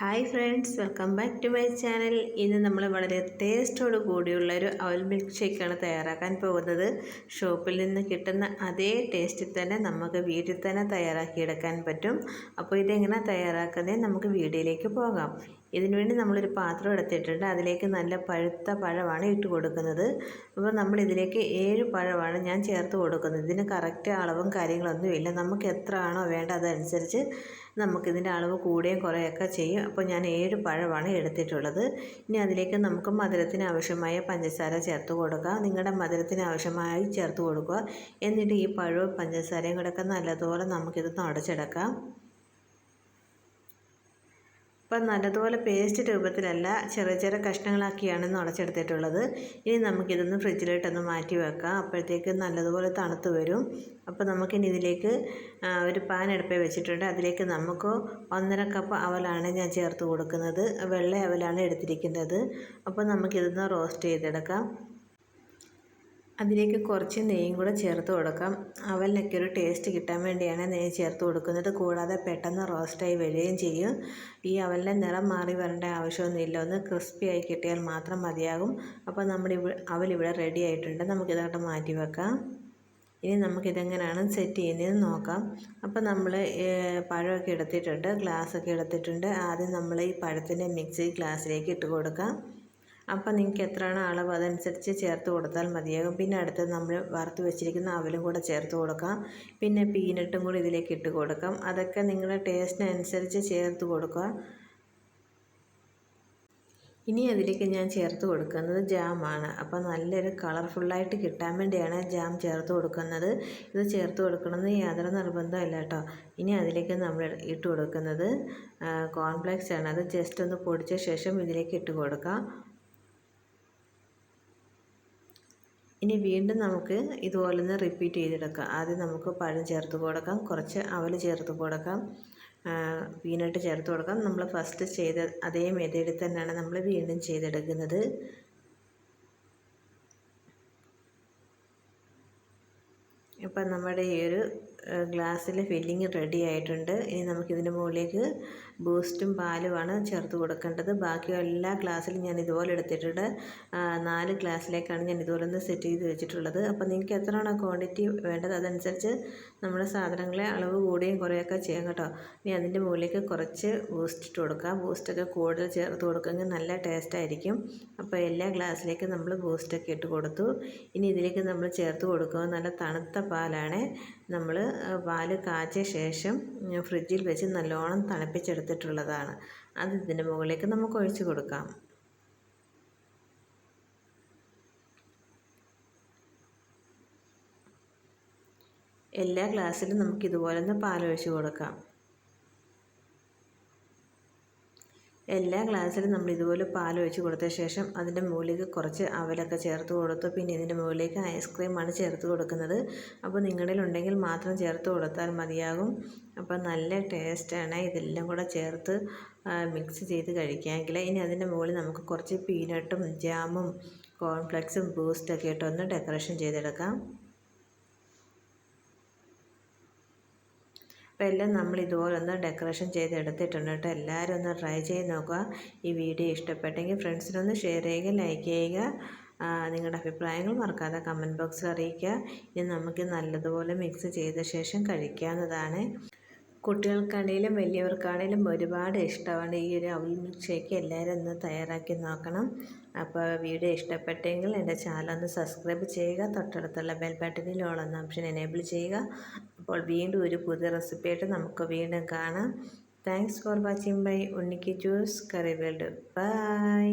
Hi friends welcome back to my channel. ഇന്ന് നമ്മൾ വളരെ ടേസ്റ്റോട് കൂടിയുള്ള ഒരു അവൽ മിൽക്ക് ഷേക്കാണ് തയ്യാറാക്കാൻ പോകുന്നത്. ഷോപ്പിൽ നിന്ന് കിട്ടുന്ന അതേ ടേസ്റ്റിൽ തന്നെ നമുക്ക് വീട്ടിൽ തന്നെ തയ്യാറാക്കിയെടുക്കാൻ പറ്റും. അപ്പോൾ ഇതെങ്ങനെ തയ്യാറാക്കുന്നത്? നമുക്ക് വീഡിയോയിലേക്ക് പോകാം. ഇതിനുവേണ്ടി നമ്മളൊരു പാത്രം എടുത്തിട്ടുണ്ട്. അതിലേക്ക് നല്ല പഴുത്ത പഴമാണ് ഇട്ട് കൊടുക്കുന്നത്. അപ്പോൾ നമ്മൾ ഇതിലേക്ക് ഏഴ് പഴമാണ് ഞാൻ ചേർത്ത് കൊടുക്കുന്നത്. ഇതിന് കറക്റ്റ് അളവും കാര്യങ്ങളൊന്നുമില്ല നമുക്ക് എത്ര ആണോ വേണ്ട അതനുസരിച്ച് നമുക്കിതിന്റെ അളവ് കൂടുകയും കുറയൊക്കെ ചെയ്യും. അപ്പോൾ ഞാൻ ഏഴ് പഴമാണ് എടുത്തിട്ടുള്ളത്. ഇനി അതിലേക്ക് നമുക്ക് മധുരത്തിന് ആവശ്യമായ പഞ്ചസാര ചേർത്ത് കൊടുക്കുക നിങ്ങളുടെ മധുരത്തിന് ആവശ്യമായി ചേർത്ത് കൊടുക്കുക. എന്നിട്ട് ഈ പഴവും പഞ്ചസാരയും കൂടെ ഒക്കെ നല്ലതുപോലെ നമുക്കിത് അടച്ചെടുക്കാം. ഇപ്പം നല്ലതുപോലെ പേസ്റ്റ് രൂപത്തിലല്ല ചെറിയ ചെറിയ കഷ്ണങ്ങളാക്കിയാണ് നുടച്ചെടുത്തിട്ടുള്ളത് ഇനി നമുക്കിതൊന്ന് ഫ്രിഡ്ജിലോട്ടൊന്ന് മാറ്റി വെക്കാം. അപ്പോഴത്തേക്ക് നല്ലതുപോലെ തണുത്ത് വരും. അപ്പോൾ നമുക്കിനി ഇതിലേക്ക് ഒരു പാൻ എടുപ്പേ വെച്ചിട്ടുണ്ട്. അതിലേക്ക് നമുക്ക് ഒന്നര കപ്പ് അവലാണ് ഞാൻ ചേർത്ത് കൊടുക്കുന്നത്. വെള്ള അവലാണ് എടുത്തിരിക്കുന്നത്. അപ്പോൾ നമുക്കിതൊന്ന് റോസ്റ്റ് ചെയ്തെടുക്കാം. അതിലേക്ക് കുറച്ച് നെയ്യും കൂടെ ചേർത്ത് കൊടുക്കാം. അവലിനൊക്കെ ഒരു ടേസ്റ്റ് കിട്ടാൻ വേണ്ടിയാണ് നെയ്യ് ചേർത്ത് കൊടുക്കുന്നത്. കൂടാതെ പെട്ടെന്ന് റോസ്റ്റായി വരികയും ചെയ്യും. ഈ അവലിന്റെ നിറം മാറി വരേണ്ട ആവശ്യമൊന്നുമില്ല. ഒന്ന് ക്രിസ്പി ആയി കിട്ടിയാൽ മാത്രം മതിയാകും. അപ്പോൾ നമ്മുടെ അവലിവിടെ റെഡി ആയിട്ടുണ്ട്. നമുക്കിതോട്ട് മാറ്റി വെക്കാം. ഇനി നമുക്കിതെങ്ങനെയാണ് സെറ്റ് ചെയ്യുന്നതെന്ന് നോക്കാം. അപ്പോൾ നമ്മൾ പഴമൊക്കെ എടുത്തിട്ടുണ്ട്. ഗ്ലാസ്സൊക്കെ എടുത്തിട്ടുണ്ട്. ആദ്യം നമ്മൾ ഈ പഴത്തിന്റെ മിക്സി ഗ്ലാസ്സിലേക്ക് ഇട്ട് കൊടുക്കാം. അപ്പോൾ നിങ്ങൾക്ക് എത്രയാണോ അളവ് അതനുസരിച്ച് ചേർത്ത് കൊടുത്താൽ മതിയാകും. പിന്നെ അടുത്തത് നമ്മൾ വറുത്ത് വെച്ചിരിക്കുന്ന അവലും കൂടെ ചേർത്ത് കൊടുക്കാം. പിന്നെ പീനട്ടും കൂടി ഇതിലേക്ക് ഇട്ട് കൊടുക്കാം. അതൊക്കെ നിങ്ങളുടെ ടേസ്റ്റിനനുസരിച്ച് ചേർത്ത് കൊടുക്കുക. ഇനി അതിലേക്ക് ഞാൻ ചേർത്ത് കൊടുക്കുന്നത് ജാമാണ് അപ്പോൾ നല്ലൊരു കളർഫുള്ളായിട്ട് കിട്ടാൻ വേണ്ടിയാണ് ജാം ചേർത്ത് കൊടുക്കുന്നത്. ഇത് ചേർത്ത് കൊടുക്കണമെന്ന് യാതൊരു നിർബന്ധമില്ല കേട്ടോ. ഇനി അതിലേക്ക് നമ്മൾ ഇട്ട് കൊടുക്കുന്നത് കോൺഫ്ലെക്സ് ആണ്. അത് ജസ്റ്റ് ഒന്ന് പൊടിച്ച ശേഷം ഇതിലേക്ക് ഇട്ട് കൊടുക്കാം. ഇനി വീണ്ടും നമുക്ക് ഇതുപോലെ ഒന്ന് റിപ്പീറ്റ് ചെയ്തെടുക്കാം. ആദ്യം നമുക്ക് പഴം ചേർത്ത് കൊടുക്കാം. കുറച്ച് അവൽ ചേർത്ത് കൊടുക്കാം. പീനട്ട് ചേർത്ത് കൊടുക്കാം. നമ്മൾ ഫസ്റ്റ് ചെയ്ത അതേ മെതേഡിൽ തന്നെയാണ് നമ്മൾ വീണ്ടും ചെയ്തെടുക്കുന്നത്. ഇപ്പം നമ്മുടെ ഈ ഒരു ഗ്ലാസ്സിൽ ഫില്ലിങ് റെഡി ആയിട്ടുണ്ട്. ഇനി നമുക്കിതിന്റെ മുകളിലേക്ക് ബൂസ്റ്റും പാലുമാണ് ചേർത്ത് കൊടുക്കേണ്ടത്. ബാക്കി എല്ലാ ഗ്ലാസ്സിലും ഞാൻ ഇതുപോലെ എടുത്തിട്ടുണ്ട്. നാല് ഗ്ലാസ്സിലേക്കാണ് ഞാൻ ഇതുപോലെ ഒന്ന് സെറ്റ് ചെയ്ത് വെച്ചിട്ടുള്ളത്. അപ്പോൾ നിങ്ങൾക്ക് എത്രയാണോ ക്വാണ്ടിറ്റി വേണ്ടത് അതനുസരിച്ച് നമ്മുടെ സാധനങ്ങളെ അളവ് കൂടുകയും കുറേയൊക്കെ ചെയ്യാം കേട്ടോ. ഇനി അതിന്റെ മുകളിലേക്ക് കുറച്ച് ബൂസ്റ്റ് ഇട്ട് കൊടുക്കുക ബൂസ്റ്റൊക്കെ കൂടുതൽ ചേർത്ത് കൊടുക്കുമെങ്കിൽ നല്ല ടേസ്റ്റ് ആയിരിക്കും. അപ്പോൾ എല്ലാ ഗ്ലാസ്സിലേക്കും നമ്മൾ ബൂസ്റ്റൊക്കെ ഇട്ട് കൊടുത്തു. ഇനി ഇതിലേക്ക് നമ്മൾ ചേർത്ത് കൊടുക്കുക നല്ല തണുത്ത പാലാണ്. നമ്മൾ പാൽ കാച്ചിയ ശേഷം ഫ്രിഡ്ജിൽ വെച്ച് നല്ലോണം തണുപ്പിച്ചെടുത്തിട്ടുള്ളതാണ്. അത് ഇതിന്റെ മുകളിലേക്ക് നമുക്ക് ഒഴിച്ച് കൊടുക്കാം. എല്ലാ ഗ്ലാസ്സിലും നമുക്ക് ഇതുപോലെ ഒന്ന് പാലൊഴിച്ച് കൊടുക്കാം. എല്ലാ ഗ്ലാസ്സിലും നമ്മൾ ഇതുപോലെ പാൽ ഒഴിച്ച് കൊടുത്ത ശേഷം അതിന്റെ മുകളിലേക്ക് കുറച്ച് അവലൊക്കെ ചേർത്ത് കൊടുത്തു. പിന്നെ ഇതിന്റെ മുകളിലേക്ക് ഐസ്ക്രീമാണ് ചേർത്ത് കൊടുക്കുന്നത്. അപ്പോൾ നിങ്ങളിൽ ഉണ്ടെങ്കിൽ മാത്രം ചേർത്ത് കൊടുത്താൽ മതിയാകും. അപ്പോൾ നല്ല ടേസ്റ്റാണ്. ഇതെല്ലാം കൂടെ ചേർത്ത് മിക്സ് ചെയ്ത് കഴിക്കാമെങ്കിൽ. ഇനി അതിന്റെ മുകളിൽ നമുക്ക് കുറച്ച് പീനട്ടും ജാമും കോൺഫ്ലെക്സും ബൂസ്റ്റൊക്കെ ഇട്ടൊന്ന് ഡെക്കറേഷൻ ചെയ്തെടുക്കാം. അപ്പോൾ എല്ലാം നമ്മൾ ഇതുപോലെ ഒന്ന് ഡെക്കറേഷൻ ചെയ്ത് എടുത്തിട്ടുണ്ട് കേട്ടോ. എല്ലാവരും ഒന്ന് ട്രൈ ചെയ്ത് നോക്കുക. ഈ വീഡിയോ ഇഷ്ടപ്പെട്ടെങ്കിൽ ഫ്രണ്ട്സിനൊന്ന് ഷെയർ ചെയ്യുക ലൈക്ക് ചെയ്യുക. നിങ്ങളുടെ അഭിപ്രായങ്ങൾ മറക്കാതെ കമന്റ് ബോക്സിൽ അറിയിക്കുക. ഇനി നമുക്ക് നല്ലതുപോലെ മിക്സ് ചെയ്ത ശേഷം കഴിക്കാവുന്നതാണ്. കുട്ടികൾക്കാണെങ്കിലും വലിയവർക്കാണെങ്കിലും ഒരുപാട് ഇഷ്ടമാണ് ഈ ഒരു അവൽ മിൽക്ക് ഷേക്ക് എല്ലാവരും ഒന്ന് തയ്യാറാക്കി നോക്കണം. അപ്പോൾ വീഡിയോ ഇഷ്ടപ്പെട്ടെങ്കിൽ എന്റെ ചാനൽ ഒന്ന് സബ്സ്ക്രൈബ് ചെയ്യുക. തൊട്ടടുത്തുള്ള ബെൽ ബട്ടണിൽ ഓൾ എന്ന ഓപ്ഷൻ എനേബിൾ ചെയ്യുക. അപ്പോൾ വീണ്ടും ഒരു പുതിയ റെസിപ്പിയായിട്ട് നമുക്ക് വീണ്ടും കാണാം. താങ്ക്സ് ഫോർ വാച്ചിങ് ബൈ ഉണ്ണിക്ക് ജ്യൂസ് കറി വേൾഡ്. ബൈ